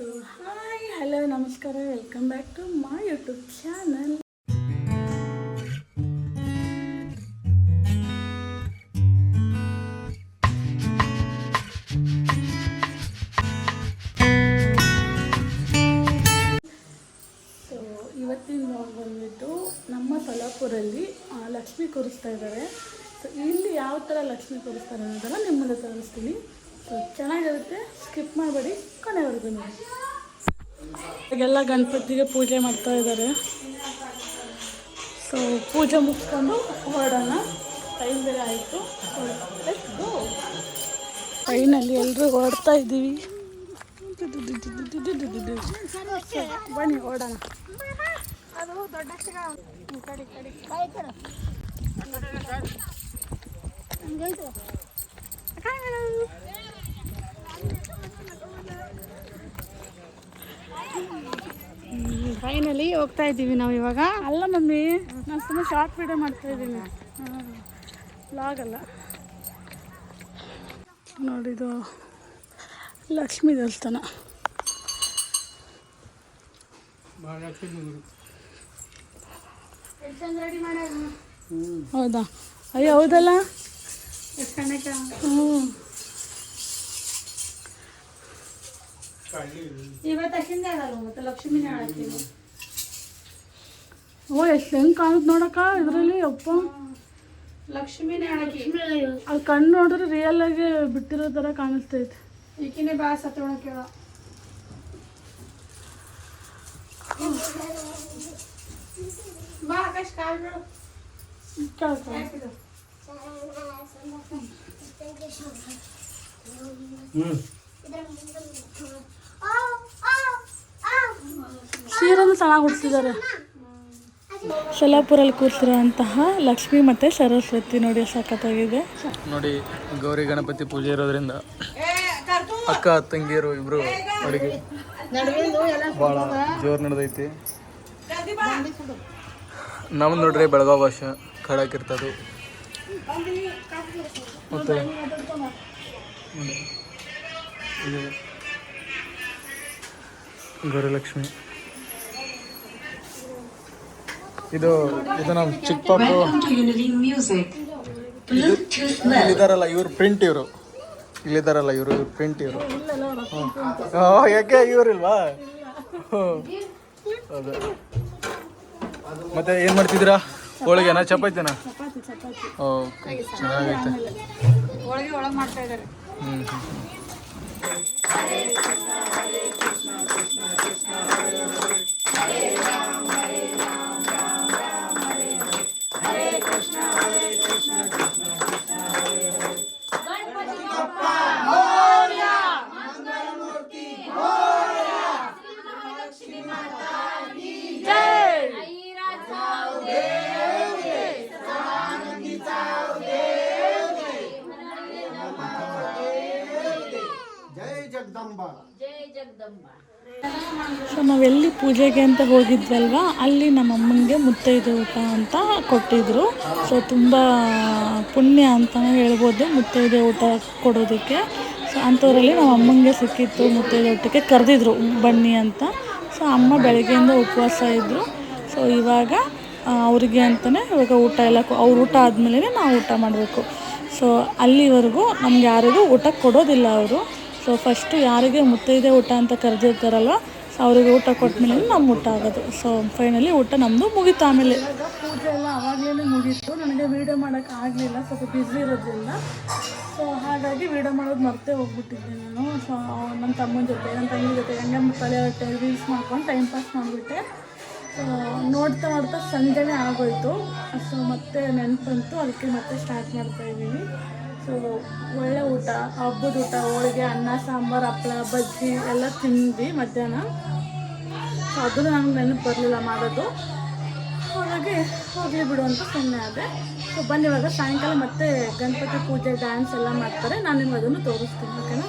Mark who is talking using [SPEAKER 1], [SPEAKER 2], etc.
[SPEAKER 1] So hi hello ನಮಸ್ಕಾರ welcome back to my YouTube channel ಇವತ್ತಿನ blog ಬಂದ್ಬಿಟ್ಟು ನಮ್ಮ ಸೊಲಾಪುರಲ್ಲಿ ಲಕ್ಷ್ಮಿ ಕೂರಿಸ್ತಾ ಇದ್ದಾರೆ ಸೊ ಇಲ್ಲಿ ಯಾವ ಥರ ಲಕ್ಷ್ಮಿ ಕೂರಿಸ್ತಾರೆ ಅನ್ನೋದನ್ನ ನಿಮ್ಮನ್ನು ತೋರಿಸ್ತೀನಿ. ಸೊ ಚೆನ್ನಾಗಿರುತ್ತೆ. ಸ್ಕಿಪ್ ಮಾಡಬೇಡಿ. ಕೊನೆವರೆಗೂ ನೋಡಿ. ಇವಾಗೆಲ್ಲ ಗಣಪತಿಗೆ ಪೂಜೆ ಮಾಡ್ತಾ ಇದ್ದಾರೆ. ಸೊ ಪೂಜೆ ಮುಗಿಸ್ಕೊಂಡು ಹೊರಡೋಣ. ಟೈಮ್ ಬೇರೆ ಆಯಿತು. ಫೈನಲ್ಲಿ ಎಲ್ಲರೂ ಹೊರಡ್ತಾ ಇದ್ದೀವಿ. ಬನ್ನಿ ಓಡೋಣ ಅದು ದೊಡ್ಡ ಕಡೆ
[SPEAKER 2] ಫೈನಲಿ ಹೋಗ್ತಾ ಇದ್ದೀವಿ ನಾವು ಇವಾಗ.
[SPEAKER 1] ಅಲ್ಲ ಮಮ್ಮಿ ನಾನು ಸುಮ್ಮನೆ ಶಾರ್ಟ್ ವಿಡಿಯೋ ಮಾಡ್ತಾ ಇದ್ದೀನಿ. ಲಾಗಲ್ಲ ನೋಡಿದು ಲಕ್ಷ್ಮೀ ದೇವಸ್ಥಾನ. ಹೌದಾ? ಅಯ್ಯೋ ಹೌದಲ್ಲ? ಹ್ಞೂ
[SPEAKER 2] ಇವತ್ತು ಮತ್ತೆ ಹೇಳತ್ತೀನಿ
[SPEAKER 1] ಓ ಎಷ್ಟು ಹೆಂಗೆ ಕಾಣುತ್ತೆ ನೋಡಕ್ಕ ಇದರಲ್ಲಿ ಅಪ್ಪ.
[SPEAKER 2] ಲಕ್ಷ್ಮೀನೇ ಹೇಳಕ್ಕಿ
[SPEAKER 1] ಅಲ್ಲಿ ಕಣ್ಣು ನೋಡಿದ್ರೆ ರಿಯಲ್ ಆಗಿ ಬಿಟ್ಟಿರೋ ಥರ ಕಾಣಿಸ್ತೈತೆ
[SPEAKER 2] ಈಕಿನೇ ಬಾ ಸತ್ತೋಣ ಕೇಳ. ಬಾ ಆಕಾಶ್ ಕಾಲ್ ಬಿಡು.
[SPEAKER 1] ಸೀರೆನೂ ಚೆನ್ನಾಗಿ ಉಡ್ಸಿದ್ದಾರೆ. ಸೊಲ್ಲಾಪುರಲ್ಲಿ ಕೂರಿಸಿರುವಂತಹ ಲಕ್ಷ್ಮಿ ಮತ್ತು ಸರಸ್ವತಿ ನೋಡಿ ಸಖತ್ತಾಗಿದೆ.
[SPEAKER 3] ನೋಡಿ, ಗೌರಿ, ಗಣಪತಿ ಪೂಜೆ ಇರೋದ್ರಿಂದ ಅಕ್ಕ, ತಂಗಿಯರು ಇಬ್ರು ಅಡುಗೆ ಭಾಳ ಜೋರು ನಡೆದೈತಿ. ನಮ್ದು ನೋಡ್ರಿ ಬೆಳಗಾವಿ ಭಾಷೆ ಕಡಾಕಿರ್ತದೆ ಮತ್ತೆ ಗೌರಿಲಕ್ಷ್ಮಿ. ಇದು ಇದು ನಮ್ಮ ಚಿಕ್ಕ ಪಾಪು ಇಲ್ಲಿದಾರಲ್ಲ ಇವ್ರು ಪ್ರಿಂಟ್ ಇವರು. ಇಲ್ಲಿದಾರಲ್ಲ ಇವರು ಇವ್ರು ಪ್ರಿಂಟ್ ಇವರು. ಯಾಕೆ ಇವರಿಲ್ವಾ. ಹೌದು ಮತ್ತೆ ಏನು ಮಾಡ್ತಿದ್ದೀರಾ? ಹೋಳಿಗೆನಾ ಚಪಾತಿನಾ?
[SPEAKER 1] ಚಪಾತಿ ಚಪಾತಿ
[SPEAKER 3] ಓಕೆ. ಚೆನ್ನಾಗೈತೆ.
[SPEAKER 2] ಹ್ಮ್ ಒಳಗೆ
[SPEAKER 1] ಸೊ ನಾವೆಲ್ಲಿ ಪೂಜೆಗೆ ಅಂತ ಹೋಗಿದ್ವಲ್ವಾ ಅಲ್ಲಿ ನಮ್ಮ ಅಮ್ಮನಿಗೆ ಮುತ್ತೈದೆ ಊಟ ಅಂತ ಕೊಟ್ಟಿದ್ರು. ಸೊ ತುಂಬ ಪುಣ್ಯ ಅಂತಲೇ ಹೇಳ್ಬೋದು ಮುತ್ತೈದೆ ಊಟ ಕೊಡೋದಕ್ಕೆ. ಸೊ ಅಂಥವ್ರಲ್ಲಿ ನಮ್ಮ ಅಮ್ಮನಿಗೆ ಸಿಕ್ಕಿತ್ತು ಮುತ್ತೈದೆ ಊಟಕ್ಕೆ ಕರೆದಿದ್ರು ಬನ್ನಿ ಅಂತ. ಸೊ ಅಮ್ಮ ಬೆಳಗ್ಗೆಯಿಂದ ಉಪವಾಸ ಇದ್ದರು ಸೊ ಇವಾಗ ಅವರಿಗೆ ಅಂತಲೇ ಇವಾಗ ಊಟ ಎಲ್ಲ ಕೊ- ಅವ್ರ ಊಟ ಆದಮೇಲೆ ನಾವು ಊಟ ಮಾಡಬೇಕು. ಸೊ ಅಲ್ಲಿವರೆಗೂ ನಮ್ಗೆ ಯಾರಿಗೂ ಊಟ ಕೊಡೋದಿಲ್ಲ ಅವರು. ಸೊ ಫಸ್ಟು ಯಾರಿಗೆ ಮುತ್ತೈದೆ ಊಟ ಅಂತ ಕರೆದಿರ್ತಾರಲ್ಲ ಸೊ ಅವ್ರಿಗೆ ಊಟ ಕೊಟ್ಮೇಲೆ ನಮ್ಮ ಊಟ ಆಗೋದು. ಸೊ ಫೈನಲಿ ಊಟ ನಮ್ಮದು ಮುಗೀತು ಆಮೇಲೆ. ಪೂಜೆ ಎಲ್ಲ ಆವಾಗಲೇ ಮುಗೀತು. ನನಗೆ ವೀಡಿಯೋ ಮಾಡೋಕ್ಕೆ ಆಗಲಿಲ್ಲ, ಸ್ವಲ್ಪ ಬ್ಯುಸಿ ಇರೋದ್ರಿಂದ. ಸೊ ಹಾಗಾಗಿ ವೀಡಿಯೋ ಮಾಡೋದು ಮರ್ತೇ ಹೋಗ್ಬಿಟ್ಟಿದ್ದೆ ನಾನು. ಸೊ ನನ್ನ ತಮ್ಮನ ಜೊತೆ ನನ್ನ ತಂಗಿ ಜೊತೆ ಹೆಂಗೆ ಮಕ್ಕಳ ಹೊಟ್ಟೆ ರೀಲ್ಸ್ ಮಾಡ್ಕೊಂಡು ಟೈಮ್ ಪಾಸ್ ಮಾಡಿಬಿಟ್ಟೆ. ಸೊ ನೋಡ್ತಾ ನೋಡ್ತಾ ಸಂಜೆನೇ ಆಗೋಯ್ತು. ಸೊ ಮತ್ತೆ ನೆನಪಂತು, ಅದಕ್ಕೆ ಮತ್ತೆ ಸ್ಟಾರ್ಟ್ ಮಾಡ್ತಾ ಇದ್ದೀನಿ. ಸೊ ಒಳ್ಳೆ ಊಟ, ಹಬ್ಬದ ಊಟ, ಹೋಳಿಗೆ, ಅನ್ನ, ಸಾಂಬಾರು, ಹಪ್ಪಳ, ಬಜ್ಜಿ ಎಲ್ಲ ತಿಂದ್ವಿ ಮಧ್ಯಾಹ್ನ. ಸೊ ಅದು ನನಗೆ ನೆನಪು ಬರಲಿಲ್ಲ ಮಾಡೋದು. ಹಾಗಾಗಿ ಹೋಗಲಿ ಬಿಡು ಅಂತ ಸುಮ್ಮನೆ ಆದೆ. ಸೊ ಬನ್ನಿ ಇವಾಗ ಸಾಯಂಕಾಲ ಮತ್ತೆ ಗಣಪತಿ ಪೂಜೆ ಡ್ಯಾನ್ಸ್ ಎಲ್ಲ ಮಾಡ್ತಾರೆ. ನಾನು ನಿಮ್ಗೆ ಅದನ್ನು ತೋರಿಸ್ತೀನಿ ಓಕೆನಾ